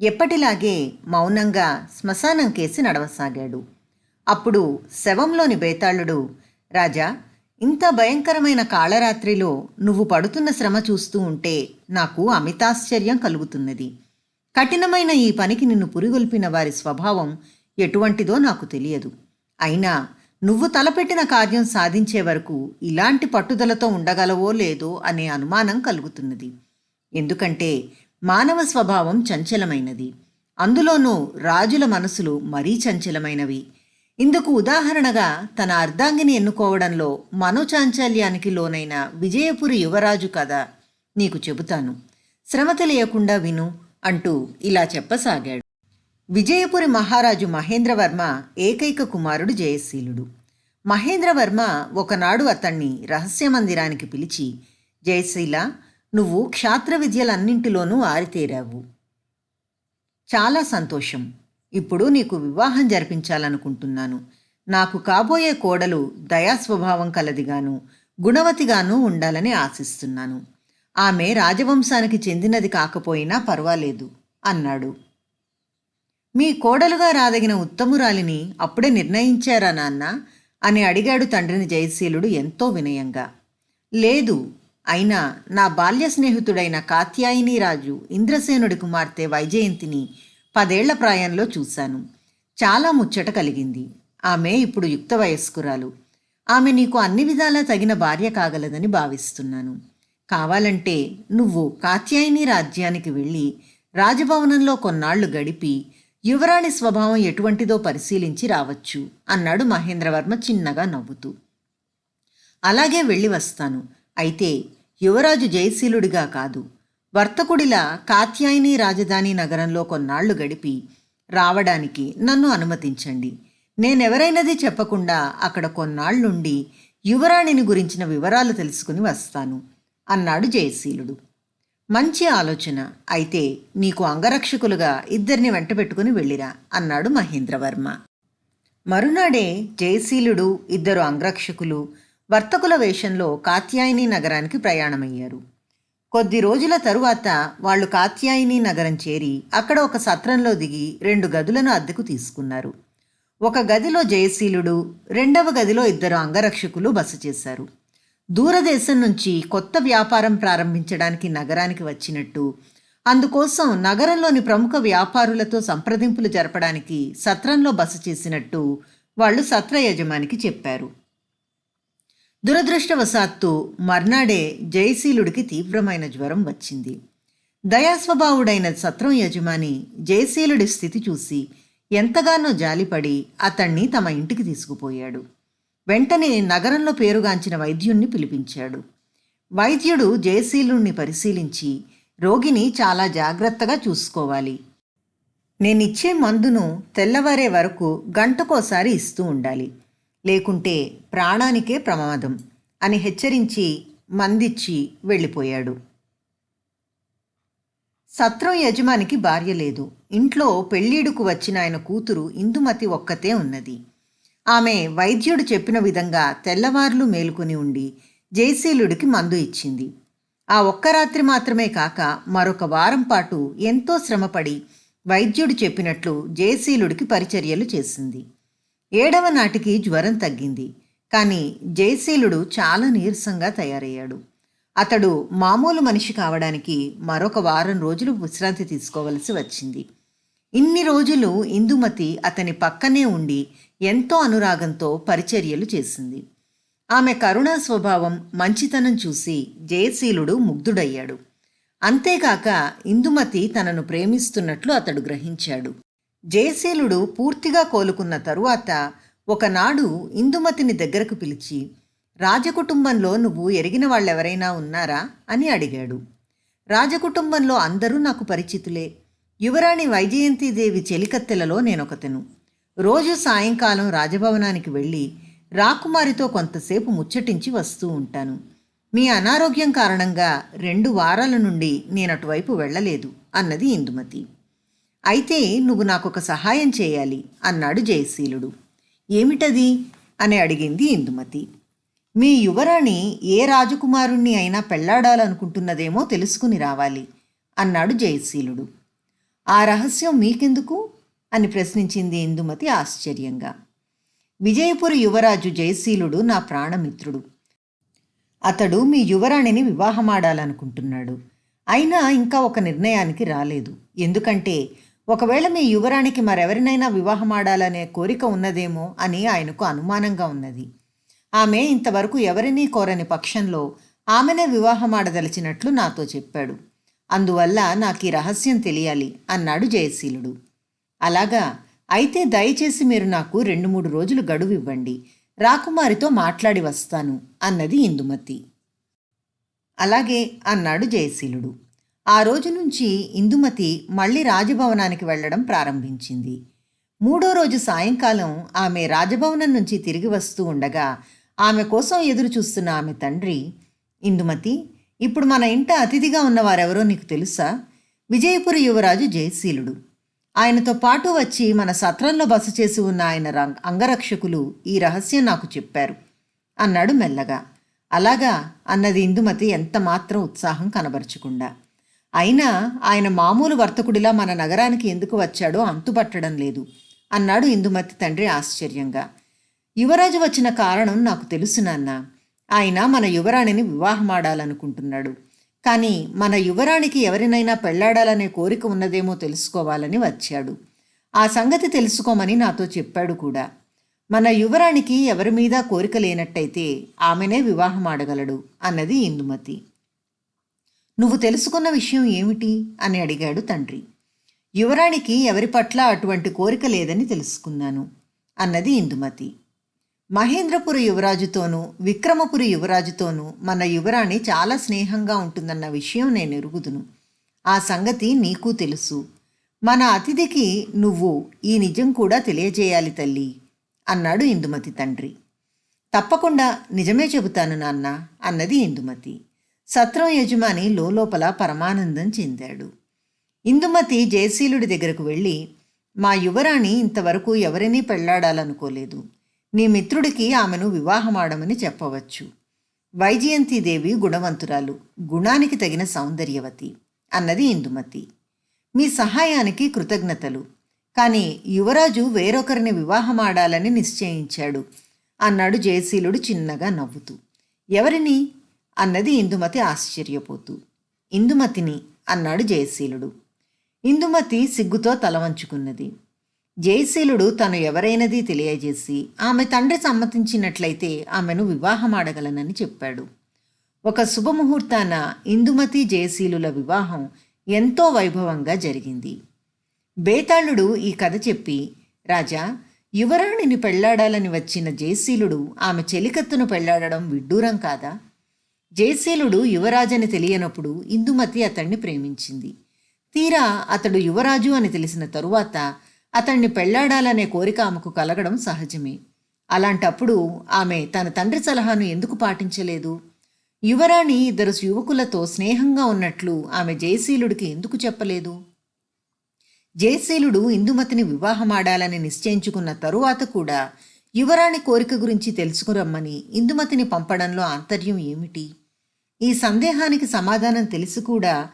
ఎప్పటిలాగే మౌనంగా శ్మశానం కేసి నడవసాగాడు. అప్పుడు శవంలోని బేతాళుడు రాజా ఇంత భయంకరమైన కాళరాత్రిలో నువ్వు పడుతున్న శ్రమ చూస్తూ ఉంటే నాకు అమితాశ్చర్యం కలుగుతున్నది. కఠినమైన ఈ పనికి నిన్ను పురిగొల్పిన వారి స్వభావం ఎటువంటిదో నాకు తెలియదు. అయినా నువ్వు తలపెట్టిన కార్యం సాధించే వరకు ఇలాంటి పట్టుదలతో ఉండగలవో లేదో అనే అనుమానం కలుగుతున్నది. ఎందుకంటే మానవ స్వభావం చంచలమైనది. అందులోనూ రాజుల మనసులు మరీ చంచలమైనవి. ఇందుకు ఉదాహరణగా తన అర్ధాంగిని ఎన్నుకోవడంలో మనోచాంచల్యానికి లోనైన విజయపురి యువరాజు కథ నీకు చెబుతాను. శ్రమ తెలియకుండా విను అంటూ ఇలా చెప్పసాగాడు. విజయపురి మహారాజు మహేంద్రవర్మ ఏకైక కుమారుడు జయశీలుడు. మహేంద్రవర్మ ఒకనాడు అతన్ని రహస్య మందిరానికి పిలిచి జయశీల నువ్వు క్షాత్ర విద్యలన్నింటిలోనూ ఆరితేరావు. చాలా సంతోషం. ఇప్పుడు నీకు వివాహం జరిపించాలనుకుంటున్నాను. నాకు కాబోయే కోడలు దయాస్వభావం కలదిగాను గుణవతిగాను ఉండాలని ఆశిస్తున్నాను. ఆమె రాజవంశానికి చెందినది కాకపోయినా పర్వాలేదు అన్నాడు. మీ కోడలుగా రాదగిన ఉత్తమురాలిని అప్పుడే నిర్ణయించారా నాన్న? అని అడిగాడు తండ్రిని జయశీలుడు ఎంతో వినయంగా. లేదు అయినా నా బాల్య స్నేహితుడైన కాత్యాయిని రాజు ఇంద్రసేనుడి కుమార్తె వైజయంతిని పదేళ్ళ ప్రాయంలో చూశాను. చాలా ముచ్చట కలిగింది. ఆమె ఇప్పుడు యుక్త వయస్కురాలు. ఆమె నీకు అన్ని విధాలా తగిన భార్య కాగలదని భావిస్తున్నాను. కావాలంటే నువ్వు కాత్యాయిని రాజ్యానికి వెళ్ళి రాజభవనంలో కొన్నాళ్ళు గడిపి యువరాణి స్వభావం ఎటువంటిదో పరిశీలించి రావచ్చు అన్నాడు మహేంద్రవర్మ చిన్నగా నవ్వుతూ. అలాగే వెళ్ళి వస్తాను. అయితే యువరాజు జయశీలుడిగా కాదు. వర్తకుడిలా కాత్యాయిని రాజధాని నగరంలో కొన్నాళ్ళు గడిపి రావడానికి నన్ను అనుమతించండి. నేనెవరైనది చెప్పకుండా అక్కడ కొన్నాళ్ళుండి యువరాణిని గురించిన వివరాలు తెలుసుకుని వస్తాను అన్నాడు జయశీలుడు. మంచి ఆలోచన. అయితే నీకు అంగరక్షకులుగా ఇద్దరిని వెంటబెట్టుకుని వెళ్ళిరా అన్నాడు మహేంద్రవర్మ. మరునాడే జయశీలుడు ఇద్దరు అంగరక్షకులు వర్తకుల వేషంలో కాత్యాయిని నగరానికి ప్రయాణమయ్యారు. కొద్ది రోజుల తరువాత వాళ్ళు కాత్యాయిని నగరం చేరి అక్కడ ఒక సత్రంలో దిగి రెండు గదులను అద్దెకు తీసుకున్నారు. ఒక గదిలో జయశీలుడు రెండవ గదిలో ఇద్దరు అంగరక్షకులు బస చేశారు. దూరదేశం నుంచి కొత్త వ్యాపారం ప్రారంభించడానికి నగరానికి వచ్చినట్టు అందుకోసం నగరంలోని ప్రముఖ వ్యాపారులతో సంప్రదింపులు జరపడానికి సత్రంలో బస చేసినట్టు వాళ్ళు సత్ర యజమానికి చెప్పారు. దురదృష్టవశాత్తు మర్నాడే జయశీలుడికి తీవ్రమైన జ్వరం వచ్చింది. దయాస్వభావుడైన సత్రం యజమాని జయశీలుడి స్థితి చూసి ఎంతగానో జాలిపడి అతణ్ణి తమ ఇంటికి తీసుకుపోయాడు. వెంటనే నగరంలో పేరుగాంచిన వైద్యుణ్ణి పిలిపించాడు. వైద్యుడు జయశీలుణ్ణి పరిశీలించి రోగిని చాలా జాగ్రత్తగా చూసుకోవాలి. నేనిచ్చే మందును తెల్లవారే వరకు గంటకోసారి ఇస్తూ ఉండాలి. లేకుంటే ప్రాణానికే ప్రమాదం అని హెచ్చరించి మందిచ్చి వెళ్ళిపోయాడు. సత్రం యజమానికి భార్య లేదు. ఇంట్లో పెళ్ళీడుకు వచ్చిన ఆయన కూతురు ఇందుమతి ఒక్కతే ఉన్నది. ఆమె వైద్యుడు చెప్పిన విధంగా తెల్లవార్లు మేలుకొని ఉండి జయశీలుడికి మందు ఇచ్చింది. ఆ ఒక్క రాత్రి మాత్రమే కాక మరొక వారం పాటు ఎంతో శ్రమపడి వైద్యుడు చెప్పినట్లు జయశీలుడికి పరిచర్యలు చేసింది. ఏడవ నాటికి జ్వరం తగ్గింది. కానీ జయశీలుడు చాలా నీరసంగా తయారయ్యాడు. అతడు మామూలు మనిషి కావడానికి మరొక వారం రోజులు విశ్రాంతి తీసుకోవలసి వచ్చింది. ఇన్ని రోజులు ఇందుమతి అతని పక్కనే ఉండి ఎంతో అనురాగంతో పరిచర్యలు చేసింది. ఆమె కరుణా స్వభావం మంచితనం చూసి జయశీలుడు ముగ్ధుడయ్యాడు. అంతేకాక ఇందుమతి తనను ప్రేమిస్తున్నట్లు అతడు గ్రహించాడు. జయశీలుడు పూర్తిగా కోలుకున్న తరువాత ఒకనాడు ఇందుమతిని దగ్గరకు పిలిచి రాజకుటుంబంలో నువ్వు ఎరిగిన వాళ్ళెవరైనా ఉన్నారా? అని అడిగాడు. రాజకుటుంబంలో అందరూ నాకు పరిచితులే. యువరాణి వైజయంతిదేవి చెలికత్తెలలో నేనొకతెను. రోజు సాయంకాలం రాజభవనానికి వెళ్ళి రాకుమారితో కొంతసేపు ముచ్చటించి వస్తూ ఉంటాను. మీ అనారోగ్యం కారణంగా రెండు వారాల నుండి నేను అటువైపు వెళ్ళలేదు అన్నది ఇందుమతి. అయితే నువ్వు నాకొక సహాయం చేయాలి అన్నాడు జయశీలుడు. ఏమిటది? అని అడిగింది ఇందుమతి. మీ యువరాణి ఏ రాజకుమారుణ్ణి అయినా పెళ్ళాడాలనుకుంటున్నదేమో తెలుసుకుని రావాలి అన్నాడు జయశీలుడు. ఆ రహస్యం మీకెందుకు? అని ప్రశ్నించింది ఇందుమతి ఆశ్చర్యంగా. విజయపుర యువరాజు జయశీలుడు నా ప్రాణమిత్రుడు. అతడు మీ యువరాణిని వివాహమాడాలనుకుంటున్నాడు. అయినా ఇంకా ఒక నిర్ణయానికి రాలేదు. ఎందుకంటే ఒకవేళ మీ యువరానికి మరెవరినైనా వివాహమాడాలనే కోరిక ఉన్నదేమో అని ఆయనకు అనుమానంగా ఉన్నది. ఆమె ఇంతవరకు ఎవరినీ కోరని పక్షంలో ఆమెనే వివాహమాడదలిచినట్లు నాతో చెప్పాడు. అందువల్ల నాకు ఈ రహస్యం తెలియాలి అన్నాడు జయశీలుడు. అలాగా? అయితే దయచేసి మీరు నాకు రెండు మూడు రోజులు గడువు ఇవ్వండి. రాకుమారితో మాట్లాడి వస్తాను అన్నది ఇందుమతి. అలాగే అన్నాడు జయశీలుడు. ఆ రోజు నుంచి ఇందుమతి మళ్ళీ రాజభవనానికి వెళ్ళడం ప్రారంభించింది. మూడో రోజు సాయంకాలం ఆమె రాజభవనం నుంచి తిరిగి వస్తూ ఉండగా ఆమె కోసం ఎదురు చూస్తున్న ఆమె తండ్రి ఇందుమతి ఇప్పుడు మన ఇంట అతిథిగా ఉన్నవారెవరో నీకు తెలుసా? విజయపుర యువరాజు జయశీలుడు. ఆయనతో పాటు వచ్చి మన సత్రంలో బస చేసి ఉన్న ఆయన అంగరక్షకులు ఈ రహస్యం నాకు చెప్పారు అన్నాడు మెల్లగా. అలాగా అన్నది ఇందుమతి ఎంత మాత్రం ఉత్సాహం కనబరచకుండా. అయినా ఆయన మామూలు వర్తకుడిలా మన నగరానికి ఎందుకు వచ్చాడో అంతుపట్టడం లేదు అన్నాడు ఇందుమతి తండ్రి ఆశ్చర్యంగా. యువరాజు వచ్చిన కారణం నాకు తెలుసు నాన్న. ఆయన మన యువరాణిని వివాహమాడాలనుకుంటున్నాడు. కానీ మన యువరాణికి ఎవరినైనా పెళ్ళాడాలనే కోరిక ఉన్నదేమో తెలుసుకోవాలని వచ్చాడు. ఆ సంగతి తెలుసుకోమని నాతో చెప్పాడు కూడా. మన యువరాణికి ఎవరి మీద కోరిక లేనట్టయితే ఆమెనే వివాహమాడగలడు అన్నది ఇందుమతి. నువ్వు తెలుసుకున్న విషయం ఏమిటి? అని అడిగాడు తండ్రి. యువరాణికి ఎవరి పట్ల అటువంటి కోరిక లేదని తెలుసుకున్నాను అన్నది ఇందుమతి. మహేంద్రపుర యువరాజుతోనూ విక్రమపురి యువరాజుతోనూ మన యువరాణి చాలా స్నేహంగా ఉంటుందన్న విషయం నేను ఎరుగుదును. ఆ సంగతి నీకు తెలుసు. మన అతిథికి నువ్వు ఈ నిజం కూడా తెలియజేయాలి తల్లి అన్నాడు ఇందుమతి తండ్రి. తప్పకుండా నిజమే చెబుతాను నాన్న అన్నది ఇందుమతి. సత్రం యజమాని లోపల పరమానందం చెందాడు. ఇందుమతి జయశీలుడి దగ్గరకు వెళ్ళి మా యువరాణి ఇంతవరకు ఎవరినీ పెళ్ళాడాలనుకోలేదు. నీ మిత్రుడికి ఆమెను వివాహమాడమని చెప్పవచ్చు. వైజయంతిదేవి గుణవంతురాలు. గుణానికి తగిన సౌందర్యవతి అన్నది ఇందుమతి. మీ సహాయానికి కృతజ్ఞతలు. కానీ యువరాజు వేరొకరిని వివాహమాడాలని నిశ్చయించాడు అన్నాడు జయశీలుడు చిన్నగా నవ్వుతూ. ఎవరిని? అన్నది ఇందుమతి ఆశ్చర్యపోతూ. ఇందుమతిని అన్నాడు జయశీలుడు. ఇందుమతి సిగ్గుతో తల వంచుకున్నది. జయశీలుడు తను ఎవరైనది తెలియజేసి ఆమె తండ్రి సమ్మతించినట్లయితే ఆమెను వివాహమాడగలనని చెప్పాడు. ఒక శుభముహూర్తాన ఇందుమతి జయశీలుల వివాహం ఎంతో వైభవంగా జరిగింది. బేతాళుడు ఈ కథ చెప్పి రాజా యువరాణిని పెళ్ళాడాలని వచ్చిన జయశీలుడు ఆమె చెలికత్తును పెళ్ళాడడం విడ్డూరం కాదా? జయశీలుడు యువరాజని తెలియనప్పుడు ఇందుమతి అతన్ని ప్రేమించింది. తీరా అతడు యువరాజు అని తెలిసిన తరువాత అతన్ని పెళ్ళాడాలనే కోరిక ఆమెకు కలగడం సహజమే. అలాంటప్పుడు ఆమె తన తండ్రి సలహాను ఎందుకు పాటించలేదు? యువరాణి ఇద్దరు యువకులతో స్నేహంగా ఉన్నట్లు ఆమె జయశీలుడికి ఎందుకు చెప్పలేదు? జయశీలుడు ఇందుమతిని వివాహమాడాలని నిశ్చయించుకున్న తరువాత కూడా యువరాణి కోరిక గురించి తెలుసుకురమ్మని ఇందుమతిని పంపడంలో ఆంతర్యం ఏమిటి? ఈ సందేహానికి సమాధానం తెలిసి కూడా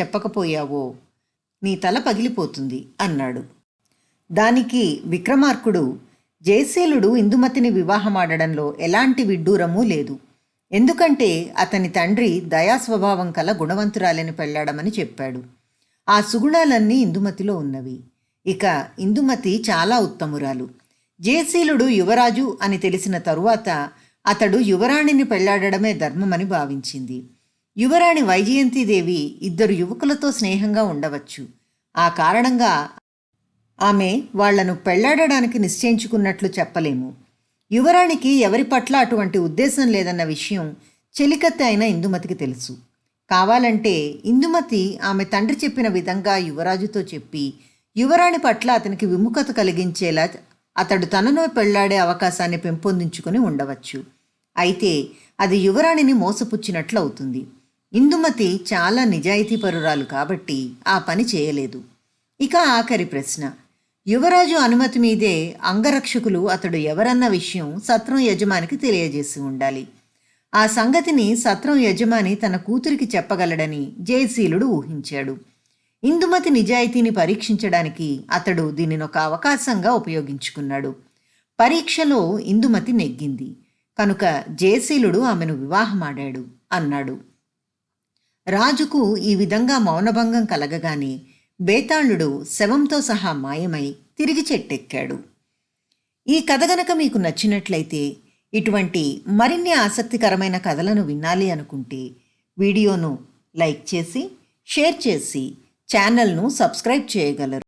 చెప్పకపోయావో? నీ తల పగిలిపోతుంది అన్నాడు. దానికి విక్రమార్కుడు జయశీలుడు ఇందుమతిని వివాహమాడడంలో ఎలాంటి విడ్డూరమూ లేదు. ఎందుకంటే అతని తండ్రి దయాస్వభావం కల గుణవంతురాలని పెళ్ళాడమని చెప్పాడు. ఆ సుగుణాలన్నీ ఇందుమతిలో ఉన్నవి. ఇక ఇందుమతి చాలా ఉత్తమురాలు. జయశీలుడు యువరాజు అని తెలిసిన తరువాత అతడు యువరాణిని పెళ్ళాడడమే ధర్మమని భావించింది. యువరాణి వైజయంతిదేవి ఇద్దరు యువకులతో స్నేహంగా ఉండవచ్చు. ఆ కారణంగా ఆమె వాళ్ళను పెళ్ళాడడానికి నిశ్చయించుకున్నట్లు చెప్పలేము. యువరాణికి ఎవరి పట్ల అటువంటి ఉద్దేశం లేదన్న విషయం చెలికత్తె అయిన ఇందుమతికి తెలుసు. కావాలంటే ఇందుమతి ఆమె తండ్రి చెప్పిన విధంగా యువరాజుతో చెప్పి యువరాణి పట్ల అతనికి విముఖత కలిగించేలా అతడు తనను పెళ్ళాడే అవకాశాన్ని పెంపొందించుకుని ఉండవచ్చు. అయితే అది యువరాణిని మోసపుచ్చినట్లు అవుతుంది ఇందుమతి చాలా నిజాయితీపరురాలు కాబట్టి ఆ పని చేయలేదు. ఇక ఆఖరి ప్రశ్న. యువరాజు అనుమతి మీదే అంగరక్షకులు అతడు ఎవరన్న విషయం సత్రం యజమానికి తెలియజేసి ఉండాలి. ఆ సంగతిని సత్రం యజమాని తన కూతురికి చెప్పగలడని జయశీలుడు ఊహించాడు. ఇందుమతి నిజాయితీని పరీక్షించడానికి అతడు దీనిని ఒక అవకాశంగా ఉపయోగించుకున్నాడు. పరీక్షలో ఇందుమతి నెగ్గింది. కనుక జయశీలుడు ఆమెను వివాహమాడాడు అన్నాడు. రాజుకు ఈ విధంగా మౌనభంగం కలగగానే బేతాళుడు శవంతో సహా మాయమై తిరిగి చెట్టెక్కాడు. ఈ కథ గనక మీకు నచ్చినట్లయితే ఇటువంటి మరిన్ని ఆసక్తికరమైన కథలను వినాలి అనుకుంటే వీడియోను లైక్ చేసి షేర్ చేసి ఛానల్ను సబ్స్క్రైబ్ చేయగలరు.